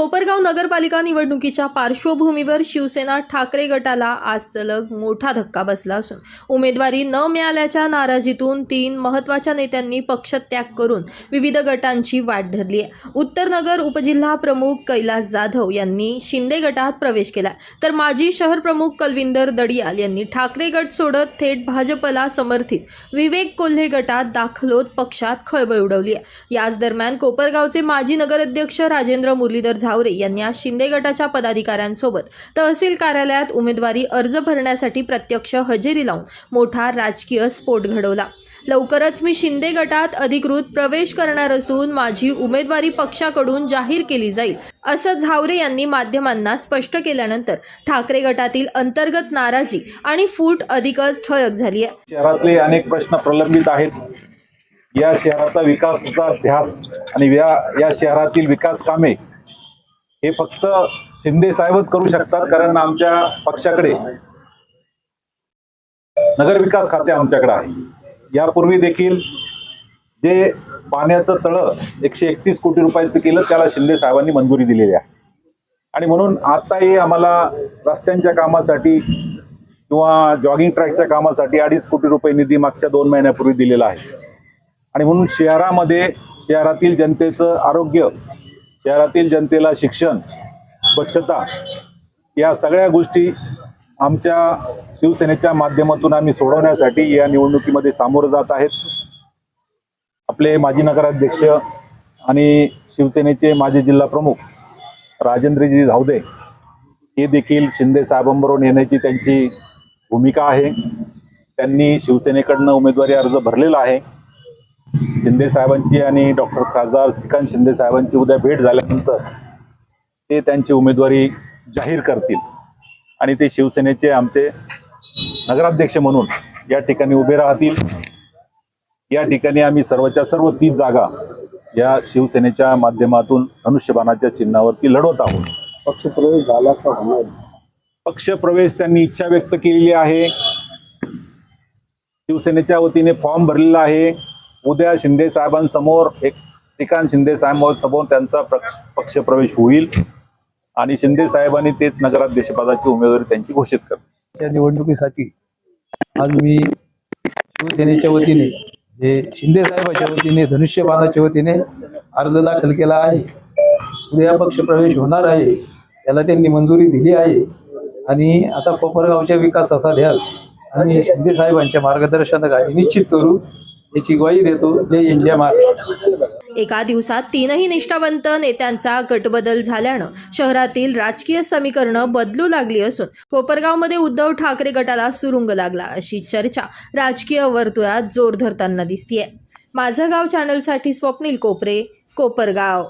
कोपरगाव नगरपालिका निवडणुकीच्या पार्श्वभूमीवर शिवसेना ठाकरे गटाला आज सलग मोठा धक्का बसला असून उमेदवारी न मिळाल्याच्या नाराजीतून तीन महत्त्वाच्या नेत्यांनी पक्षत्याग करून विविध गटांची वाट धरली आहे. उत्तर नगर उपजिल्हा प्रमुख कैलास जाधव यांनी शिंदे गटात प्रवेश केला. तर माजी शहर प्रमुख कलविंदर दडियाल यांनी ठाकरे गट सोडत थेट भाजपला समर्थित विवेक कोल्हे गटात दाखल होत पक्षात खळबळ उडवली आहे. याच दरम्यान कोपरगावचे माजी नगराध्यक्ष राजेंद्र मुरलीधर झावरे यांनी आज शिंदे गटाच्या पदाधिकाऱ्यांसोबत तहसील कार्यालयात उमेदवारी अर्ज भरण्यासाठी प्रत्यक्ष हजेरी लावून मोठा राजकीय स्फोट घडवला. लवकरच मी शिंदे गटात अधिकृत प्रवेश करणार असून माझी उमेदवारी पक्षाकडून जाहीर केली जाईल असं झावरे यांनी माध्यमांना स्पष्ट केल्यानंतर ठाकरे गटातील अंतर्गत नाराजी आणि फूट अधिकच ठळक झाली आहे. शहरातले अनेक प्रश्न प्रलंबित आहेत. या शहराचा विकासाचा ध्यास आणि या या शहरातील विकास कामे हे फक्त शिंदे साहेबच करू शकतात कारण आमच्या पक्षाकडे नगरविकास खाते आमच्याकडे आहे. यापूर्वी देखील जे पाण्याचं तळं एकशे एकतीस कोटी रुपयाचं केलं त्याला शिंदे साहेबांनी मंजुरी दिलेली आहे. आणि म्हणून आताही आम्हाला रस्त्यांच्या कामासाठी किंवा जॉगिंग ट्रॅकच्या कामासाठी अडीच कोटी रुपये निधी मागच्या दोन महिन्यापूर्वी दिलेला आहे. आणि म्हणून शहरामध्ये शहरातील जनतेचं आरोग्य शहरातील जनतेला शिक्षण स्वच्छता या सगळ्या गोष्टी आमच्या शिवसेनेच्या माध्यमातून आम्ही सोडवण्यासाठी या निवडणुकीमध्ये सामोरं जात आहेत. आपले माजी नगराध्यक्ष आणि शिवसेनेचे माजी जिल्हा प्रमुख राजेंद्रजी धावदे हे देखील शिंदे साहेबांबरोबर येण्याची त्यांची भूमिका आहे. त्यांनी शिवसेनेकडनं उमेदवारी अर्ज भरलेला आहे. शिंदे साहेबांची आणि डॉक्टर खासदार श्रीकांत शिंदे साहेबांची उद्या भेट झाल्यानंतर ते त्यांची उमेदवारी जाहीर करतील. आणि ते शिवसेनेचे आमचे नगराध्यक्ष म्हणून या ठिकाणी उभे राहतील. या ठिकाणी आम्ही सर्वच्या सर्व तीन जागा या शिवसेनेच्या माध्यमातून धनुष्यबाणाच्या चिन्हावरती लढवत आहोत. पक्षप्रवेश झाला का होणार? पक्षप्रवेश त्यांनी इच्छा व्यक्त केलेली आहे. शिवसेनेच्या वतीने फॉर्म भरलेला आहे. उद्या शिंदे साहेबांसमोर एक श्रीकांत शिंदे साहेबांसमोर त्यांचा पक्ष पक्षप्रवेश होईल आणि शिंदे साहेबांनी तेच नगराध्यक्षपदाची उमेदवारी त्यांची घोषित करतील. या निवडणुकीसाठी आज मी शिवसेनेच्या वतीने हे शिंदे साहेबांच्या वतीने धनुष्यबाणाच्या वतीने अर्ज दाखल केला आहे. उद्या पक्षप्रवेश होणार आहे त्याला त्यांनी मंजुरी दिली आहे. आणि आता कोपरगावच्या विकासाचा ध्यास आणि शिंदे साहेबांच्या मार्गदर्शनाखाली निश्चित करू. याची ग्वाही देतो. जय इंडिया महाराष्ट्र. एका दिवसात तीनही निष्ठावंत नेत्यांचा गटबदल झाल्यानं शहरातील राजकीय समीकरणं बदलू लागली असून कोपरगावमध्ये उद्धव ठाकरे गटाला सुरुंग लागला अशी चर्चा राजकीय वर्तुळात जोर धरताना दिसतीये. माझं गाव चॅनलसाठी स्वप्नील कोपरे कोपरगाव.